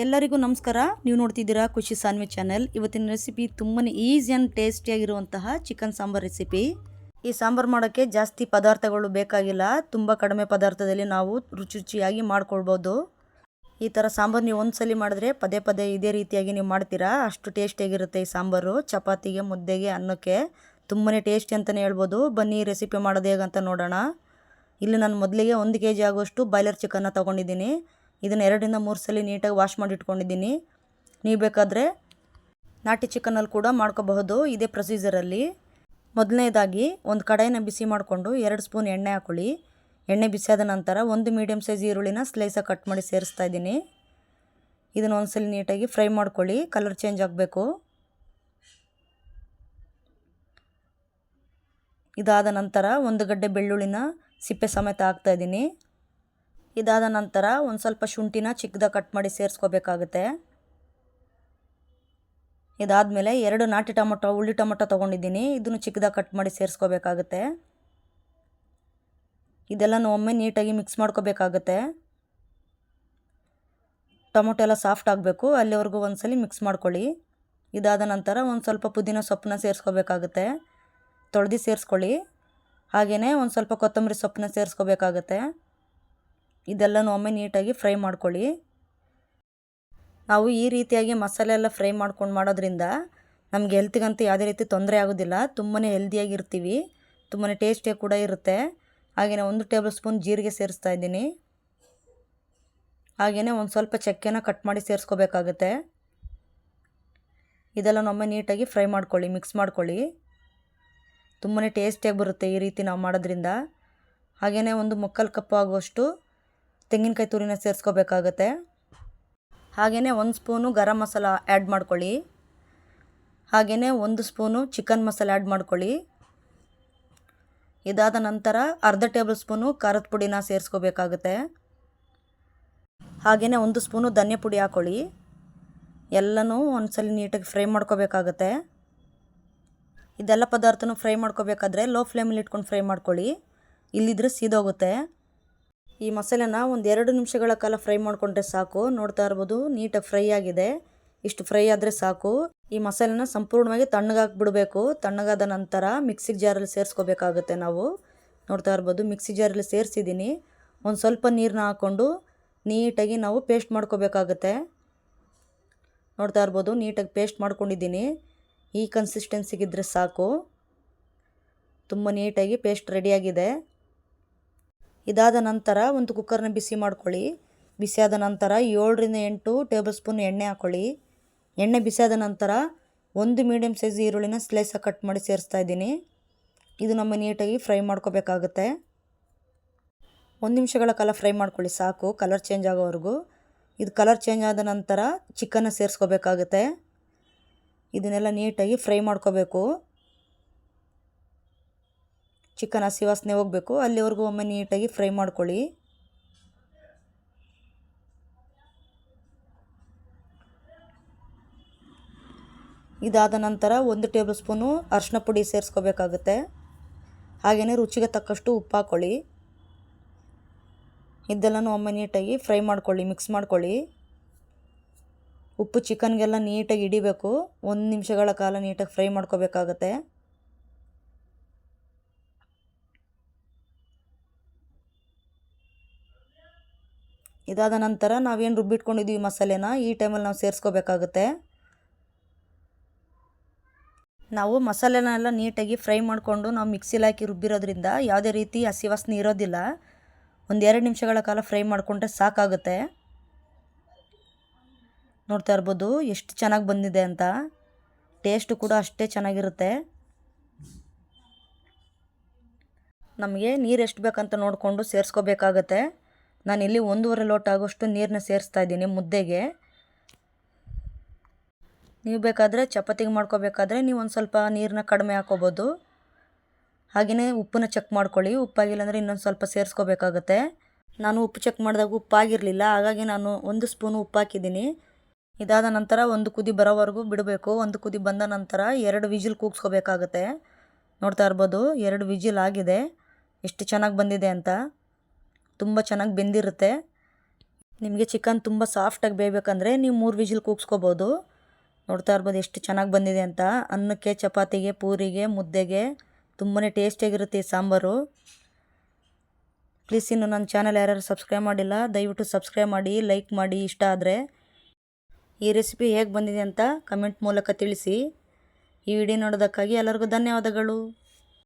ಎಲ್ಲರಿಗೂ ನಮಸ್ಕಾರ. ನೀವು ನೋಡ್ತಿದ್ದೀರಾ ಖುಷಿ ಸಾನ್ವಿ ಚಾನೆಲ್. ಇವತ್ತಿನ ರೆಸಿಪಿ ತುಂಬಾ ಈಸಿ ಆ್ಯಂಡ್ ಟೇಸ್ಟಿಯಾಗಿರುವಂತಹ ಚಿಕನ್ ಸಾಂಬಾರ್ ರೆಸಿಪಿ ಈ ಸಾಂಬಾರು ಮಾಡೋಕ್ಕೆ ಜಾಸ್ತಿ ಪದಾರ್ಥಗಳು ಬೇಕಾಗಿಲ್ಲ. ತುಂಬ ಕಡಿಮೆ ಪದಾರ್ಥದಲ್ಲಿ ನಾವು ರುಚಿ ರುಚಿಯಾಗಿ ಮಾಡ್ಕೊಳ್ಬೋದು. ಈ ಥರ ಸಾಂಬಾರು ನೀವು ಒಂದ್ಸಲಿ ಮಾಡಿದ್ರೆ ಪದೇ ಪದೇ ಇದೇ ರೀತಿಯಾಗಿ ನೀವು ಮಾಡ್ತೀರಾ. ಅಷ್ಟು ಟೇಸ್ಟಿಯಾಗಿರುತ್ತೆ ಈ ಸಾಂಬಾರು. ಚಪಾತಿಗೆ, ಮುದ್ದೆಗೆ, ಅನ್ನಕ್ಕೆ. ತುಂಬಾ ಟೇಸ್ಟಿ ಅಂತಲೇ ಹೇಳ್ಬೋದು. ಬನ್ನಿ ರೆಸಿಪಿ ಮಾಡೋದು ಹೇಗಂತ ನೋಡೋಣ. ಇಲ್ಲಿ ನಾನು ಮೊದಲಿಗೆ ಒಂದು ಕೆ ಜಿ ಆಗುವಷ್ಟು ಬಾಯ್ಲರ್ ಚಿಕನ್ನ ತೊಗೊಂಡಿದ್ದೀನಿ. ಇದನ್ನು ಎರಡರಿಂದ ಮೂರು ಸಲ ನೀಟಾಗಿ ವಾಶ್ ಮಾಡಿ ಇಟ್ಕೊಂಡಿದ್ದೀನಿ. ನೀವು ಬೇಕಾದರೆ ನಾಟಿ ಚಿಕನಲ್ಲಿ ಕೂಡ ಮಾಡ್ಕೋಬಹುದು ಇದೇ ಪ್ರೊಸೀಜರಲ್ಲಿ ಮೊದಲನೇದಾಗಿ ಒಂದು ಕಡಾಯಿನ ಬಿಸಿ ಮಾಡಿಕೊಂಡು ಎರಡು ಸ್ಪೂನ್ ಎಣ್ಣೆ ಹಾಕೊಳ್ಳಿ. ಎಣ್ಣೆ ಬಿಸಿಯಾದ ನಂತರ ಒಂದು ಮೀಡಿಯಮ್ ಸೈಜ್ ಈರುಳ್ಳಿನ ಸ್ಲೈಸಾಗಿ ಕಟ್ ಮಾಡಿ ಸೇರಿಸ್ತಾ ಇದ್ದೀನಿ. ಇದನ್ನು ಒಂದ್ಸಲ ನೀಟಾಗಿ ಫ್ರೈ ಮಾಡ್ಕೊಳ್ಳಿ ಕಲರ್ ಚೇಂಜ್ ಆಗಬೇಕು. ಇದಾದ ನಂತರ ಒಂದು ಗಡ್ಡೆ ಬೆಳ್ಳುಳ್ಳಿನ ಸಿಪ್ಪೆ ಸಮೇತ ಹಾಕ್ತಾಯಿದ್ದೀನಿ ಇದಾದ ನಂತರ ಒಂದು ಸ್ವಲ್ಪ ಶುಂಠಿನ ಚಿಕ್ಕದಾಗಿ ಕಟ್ ಮಾಡಿ ಸೇರಿಸ್ಕೋಬೇಕಾಗುತ್ತೆ. ಇದಾದಮೇಲೆ ಎರಡು ನಾಟಿ ಟೊಮೊಟೊ, ಉಳ್ಳಿ ಟೊಮೊಟೊ ತೊಗೊಂಡಿದ್ದೀನಿ. ಇದನ್ನು ಚಿಕ್ಕದಾಗಿ ಕಟ್ ಮಾಡಿ ಸೇರಿಸ್ಕೋಬೇಕಾಗುತ್ತೆ. ಇದೆಲ್ಲನೂ ಒಮ್ಮೆ ನೀಟಾಗಿ ಮಿಕ್ಸ್ ಮಾಡ್ಕೋಬೇಕಾಗುತ್ತೆ. ಟೊಮೊಟೊ ಎಲ್ಲ ಸಾಫ್ಟ್ ಆಗಬೇಕು. ಅಲ್ಲಿವರೆಗೂ ಒಂದ್ಸಲಿ ಮಿಕ್ಸ್ ಮಾಡ್ಕೊಳ್ಳಿ. ಇದಾದ ನಂತರ ಒಂದು ಸ್ವಲ್ಪ ಪುದೀನ ಸೊಪ್ಪನ್ನ ಸೇರಿಸ್ಕೋಬೇಕಾಗುತ್ತೆ. ತೊಳೆದು ಸೇರಿಸ್ಕೊಳ್ಳಿ. ಹಾಗೆಯೇ ಒಂದು ಸ್ವಲ್ಪ ಕೊತ್ತಂಬರಿ ಸೊಪ್ಪನ್ನ ಸೇರಿಸ್ಕೋಬೇಕಾಗತ್ತೆ. ಇದೆಲ್ಲನೂ ಒಮ್ಮೆ ನೀಟಾಗಿ ಫ್ರೈ ಮಾಡ್ಕೊಳ್ಳಿ. ನಾವು ಈ ರೀತಿಯಾಗಿ ಮಸಾಲೆ ಎಲ್ಲ ಫ್ರೈ ಮಾಡ್ಕೊಂಡು ಮಾಡೋದ್ರಿಂದ ನಮಗೆ ಹೆಲ್ತಿಗಂತೂ ಯಾವುದೇ ರೀತಿ ತೊಂದರೆ ಆಗೋದಿಲ್ಲ. ತುಂಬಾ ಹೆಲ್ದಿಯಾಗಿರ್ತೀವಿ ತುಂಬಾ ಟೇಸ್ಟಿಯಾಗಿ ಕೂಡ ಇರುತ್ತೆ. ಹಾಗೆಯೇ ಒಂದು ಟೇಬಲ್ ಸ್ಪೂನ್ ಜೀರಿಗೆ ಸೇರಿಸ್ತಾ ಇದ್ದೀನಿ. ಹಾಗೆಯೇ ಒಂದು ಸ್ವಲ್ಪ ಚಕ್ಕೆನ ಕಟ್ ಮಾಡಿ ಸೇರಿಸ್ಕೋಬೇಕಾಗುತ್ತೆ. ಇದೆಲ್ಲ ಒಮ್ಮೆ ನೀಟಾಗಿ ಫ್ರೈ ಮಾಡ್ಕೊಳ್ಳಿ, ಮಿಕ್ಸ್ ಮಾಡ್ಕೊಳ್ಳಿ. ತುಂಬಾ ಟೇಸ್ಟಿಯಾಗಿ ಬರುತ್ತೆ ಈ ರೀತಿ ನಾವು ಮಾಡೋದ್ರಿಂದ. ಹಾಗೆಯೇ ಒಂದು ಮುಕ್ಕಾಲು ಕಪ್ ಆಗುವಷ್ಟು ತೆಂಗಿನಕಾಯಿ ತುರಿನ ಸೇರಿಸ್ಕೋಬೇಕಾಗತ್ತೆ. ಹಾಗೆಯೇ ಒಂದು ಸ್ಪೂನು ಗರಂ ಮಸಾಲ ಆ್ಯಡ್ ಮಾಡ್ಕೊಳ್ಳಿ. ಹಾಗೆಯೇ ಒಂದು ಸ್ಪೂನು ಚಿಕನ್ ಮಸಾಲ ಆ್ಯಡ್ ಮಾಡ್ಕೊಳ್ಳಿ. ಇದಾದ ನಂತರ ಅರ್ಧ ಟೇಬಲ್ ಸ್ಪೂನು ಖಾರದ ಪುಡಿನ ಸೇರಿಸ್ಕೋಬೇಕಾಗುತ್ತೆ. ಹಾಗೆಯೇ ಒಂದು ಸ್ಪೂನು ಧನ್ಯ ಪುಡಿ ಹಾಕ್ಕೊಳ್ಳಿ ಎಲ್ಲನೂ ಒಂದ್ಸಲ ನೀಟಾಗಿ ಫ್ರೈ ಮಾಡ್ಕೋಬೇಕಾಗತ್ತೆ. ಇದೆಲ್ಲ ಪದಾರ್ಥನೂ ಫ್ರೈ ಮಾಡ್ಕೋಬೇಕಾದ್ರೆ ಲೋ ಫ್ಲೇಮಲ್ಲಿ ಇಟ್ಕೊಂಡು ಫ್ರೈ ಮಾಡ್ಕೊಳ್ಳಿ. ಇಲ್ಲಿದ್ರೆ ಸೀದೋಗುತ್ತೆ. ಈ ಮಸಾಲೆನ ಒಂದು ಎರಡು ನಿಮಿಷಗಳ ಕಾಲ ಫ್ರೈ ಮಾಡಿಕೊಂಡ್ರೆ ಸಾಕು. ನೋಡ್ತಾ ಇರ್ಬೋದು, ನೀಟಾಗಿ ಫ್ರೈ ಆಗಿದೆ. ಇಷ್ಟು ಫ್ರೈ ಆದರೆ ಸಾಕು. ಈ ಮಸಾಲೆನ ಸಂಪೂರ್ಣವಾಗಿ ತಣ್ಣಗಾಕ್ಬಿಡಬೇಕು ತಣ್ಣಗಾದ ನಂತರ ಮಿಕ್ಸಿ ಜಾರಲ್ಲಿ ಸೇರಿಸ್ಕೋಬೇಕಾಗುತ್ತೆ ನಾವು. ನೋಡ್ತಾ ಇರ್ಬೋದು, ಮಿಕ್ಸಿ ಜಾರಲ್ಲಿ ಸೇರಿಸಿದ್ದೀನಿ ಒಂದು ಸ್ವಲ್ಪ ನೀರನ್ನ ಹಾಕ್ಕೊಂಡು ನೀಟಾಗಿ ನಾವು ಪೇಸ್ಟ್ ಮಾಡ್ಕೋಬೇಕಾಗುತ್ತೆ. ನೋಡ್ತಾ ಇರ್ಬೋದು, ನೀಟಾಗಿ ಪೇಸ್ಟ್ ಮಾಡ್ಕೊಂಡಿದ್ದೀನಿ ಈ ಕನ್ಸಿಸ್ಟೆನ್ಸಿಗಿದ್ರೆ ಸಾಕು. ತುಂಬ ನೀಟಾಗಿ ಪೇಸ್ಟ್ ರೆಡಿಯಾಗಿದೆ ಇದಾದ ನಂತರ ಒಂದು ಕುಕ್ಕರ್ನ ಬಿಸಿ ಮಾಡ್ಕೊಳ್ಳಿ. ಬಿಸಿಯಾದ ನಂತರ ಏಳರಿಂದ ಎಂಟು ಟೇಬಲ್ ಸ್ಪೂನ್ ಎಣ್ಣೆ ಹಾಕ್ಕೊಳ್ಳಿ ಎಣ್ಣೆ ಬಿಸಿಯಾದ ನಂತರ ಒಂದು ಮೀಡಿಯಮ್ ಸೈಜ್ ಈರುಳ್ಳಿನ ಸ್ಲೈಸಾಗಿ ಕಟ್ ಮಾಡಿ ಸೇರಿಸ್ತಾ ಇದ್ದೀನಿ. ಇದು ನಮ್ಮ ನೀಟಾಗಿ ಫ್ರೈ ಮಾಡ್ಕೋಬೇಕಾಗುತ್ತೆ. ಒಂದು ನಿಮಿಷಗಳ ಕಾಲ ಫ್ರೈ ಮಾಡ್ಕೊಳ್ಳಿ, ಸಾಕು. ಕಲರ್ ಚೇಂಜ್ ಆಗೋವರೆಗೂ. ಇದು ಕಲರ್ ಚೇಂಜ್ ಆದ ನಂತರ ಚಿಕನ್ನ ಸೇರಿಸ್ಕೋಬೇಕಾಗುತ್ತೆ. ಇದನ್ನೆಲ್ಲ ನೀಟಾಗಿ ಫ್ರೈ ಮಾಡ್ಕೋಬೇಕು. ಚಿಕನ್ ಹಸಿ ವಾಸನೆ ಹೋಗಬೇಕು. ಅಲ್ಲಿವರೆಗೂ ಒಮ್ಮೆ ನೀಟಾಗಿ ಫ್ರೈ ಮಾಡ್ಕೊಳ್ಳಿ. ಇದಾದ ನಂತರ ಒಂದು ಟೇಬಲ್ ಸ್ಪೂನು ಅರಿಶಿನ ಪುಡಿ ಸೇರಿಸ್ಕೋಬೇಕಾಗುತ್ತೆ. ಹಾಗೆಯೇ ರುಚಿಗೆ ತಕ್ಕಷ್ಟು ಉಪ್ಪು ಹಾಕ್ಕೊಳ್ಳಿ ಇದೆಲ್ಲನೂ ಒಮ್ಮೆ ನೀಟಾಗಿ ಫ್ರೈ ಮಾಡ್ಕೊಳ್ಳಿ, ಮಿಕ್ಸ್ ಮಾಡ್ಕೊಳ್ಳಿ. ಉಪ್ಪು ಚಿಕನ್ಗೆಲ್ಲ ನೀಟಾಗಿ ಹಿಡಿಬೇಕು. ಒಂದು ನಿಮಿಷಗಳ ಕಾಲ ನೀಟಾಗಿ ಫ್ರೈ ಮಾಡ್ಕೋಬೇಕಾಗತ್ತೆ. ಇದಾದ ನಂತರ ನಾವೇನು ರುಬ್ಬಿಟ್ಕೊಂಡಿದ್ದೀವಿ ಮಸಾಲೆನ, ಈ ಟೈಮಲ್ಲಿ ನಾವು ಸೇರಿಸ್ಕೋಬೇಕಾಗುತ್ತೆ. ನಾವು ಮಸಾಲೆನೆಲ್ಲ ನೀಟಾಗಿ ಫ್ರೈ ಮಾಡಿಕೊಂಡು ನಾವು ಮಿಕ್ಸಿಲಿ ಹಾಕಿ ರುಬ್ಬಿರೋದ್ರಿಂದ ಯಾವುದೇ ರೀತಿ ಹಸಿ ವಾಸನೆ ಇರೋದಿಲ್ಲ. ಒಂದು ಎರಡು ನಿಮಿಷಗಳ ಕಾಲ ಫ್ರೈ ಮಾಡಿಕೊಂಡ್ರೆ ಸಾಕಾಗುತ್ತೆ. ನೋಡ್ತಾ ಇರ್ಬೋದು ಎಷ್ಟು ಚೆನ್ನಾಗಿ ಬಂದಿದೆ ಅಂತ. ಟೇಸ್ಟು ಕೂಡ ಅಷ್ಟೇ ಚೆನ್ನಾಗಿರುತ್ತೆ. ನಮಗೆ ನೀರು ಎಷ್ಟು ಬೇಕಂತ ನೋಡಿಕೊಂಡು ಸೇರಿಸ್ಕೋಬೇಕಾಗತ್ತೆ. ನಾನಿಲ್ಲಿ ಒಂದೂವರೆ ಲೋಟ ಆಗೋಷ್ಟು ನೀರನ್ನ ಸೇರಿಸ್ತಾ ಇದ್ದೀನಿ ಮುದ್ದೆಗೆ. ನೀವು ಬೇಕಾದರೆ ಚಪಾತಿಗೆ ಮಾಡ್ಕೋಬೇಕಾದ್ರೆ ನೀವು ಒಂದು ಸ್ವಲ್ಪ ನೀರನ್ನ ಕಡಿಮೆ ಹಾಕೋಬೋದು. ಹಾಗೆಯೇ ಉಪ್ಪನ್ನ ಚೆಕ್ ಮಾಡ್ಕೊಳ್ಳಿ. ಉಪ್ಪಾಗಿಲ್ಲ ಅಂದರೆ ಇನ್ನೊಂದು ಸ್ವಲ್ಪ ಸೇರಿಸ್ಕೋಬೇಕಾಗತ್ತೆ. ನಾನು ಉಪ್ಪು ಚೆಕ್ ಮಾಡಿದಾಗ ಉಪ್ಪಾಗಿರಲಿಲ್ಲ. ಹಾಗಾಗಿ ನಾನು ಒಂದು ಸ್ಪೂನು ಉಪ್ಪು ಹಾಕಿದ್ದೀನಿ. ಇದಾದ ನಂತರ ಒಂದು ಕುದಿ ಬರೋವರೆಗೂ ಬಿಡಬೇಕು. ಒಂದು ಕುದಿ ಬಂದ ನಂತರ ಎರಡು ವಿಜಿಲ್ ಕೂಗ್ಸ್ಕೋಬೇಕಾಗತ್ತೆ. ನೋಡ್ತಾ ಇರ್ಬೋದು, ಎರಡು ವಿಜಿಲ್ ಆಗಿದೆ. ಎಷ್ಟು ಚೆನ್ನಾಗಿ ಬಂದಿದೆ ಅಂತ. ತುಂಬ ಚೆನ್ನಾಗಿ ಬೆಂದಿರುತ್ತೆ. ನಿಮಗೆ ಚಿಕನ್ ತುಂಬ ಸಾಫ್ಟಾಗಿ ಬೇಯಬೇಕಂದ್ರೆ ನೀವು ಮೂರು ವಿಜಿಲ್ ಕೂಗಿಸ್ಕೋಬೋದು. ನೋಡ್ತಾ ಇರ್ಬೋದು ಎಷ್ಟು ಚೆನ್ನಾಗಿ ಬಂದಿದೆ ಅಂತ. ಅನ್ನಕ್ಕೆ, ಚಪಾತಿಗೆ, ಪೂರಿಗೆ, ಮುದ್ದೆಗೆ ತುಂಬಾ ಟೇಸ್ಟಿಯಾಗಿರುತ್ತೆ ಈ ಸಾಂಬಾರು. ಪ್ಲೀಸ್ ಇನ್ನು ನನ್ನ ಚಾನಲ್ ಯಾರ್ಯಾರು ಸಬ್ಸ್ಕ್ರೈಬ್ ಮಾಡಿಲ್ಲ, ದಯವಿಟ್ಟು ಸಬ್ಸ್ಕ್ರೈಬ್ ಮಾಡಿ ಲೈಕ್ ಮಾಡಿ, ಇಷ್ಟ ಆದರೆ. ಈ ರೆಸಿಪಿ ಹೇಗೆ ಬಂದಿದೆ ಅಂತ ಕಮೆಂಟ್ ಮೂಲಕ ತಿಳಿಸಿ. ಈ ವಿಡಿಯೋ ನೋಡೋದಕ್ಕಾಗಿ ಎಲ್ಲರಿಗೂ ಧನ್ಯವಾದಗಳು.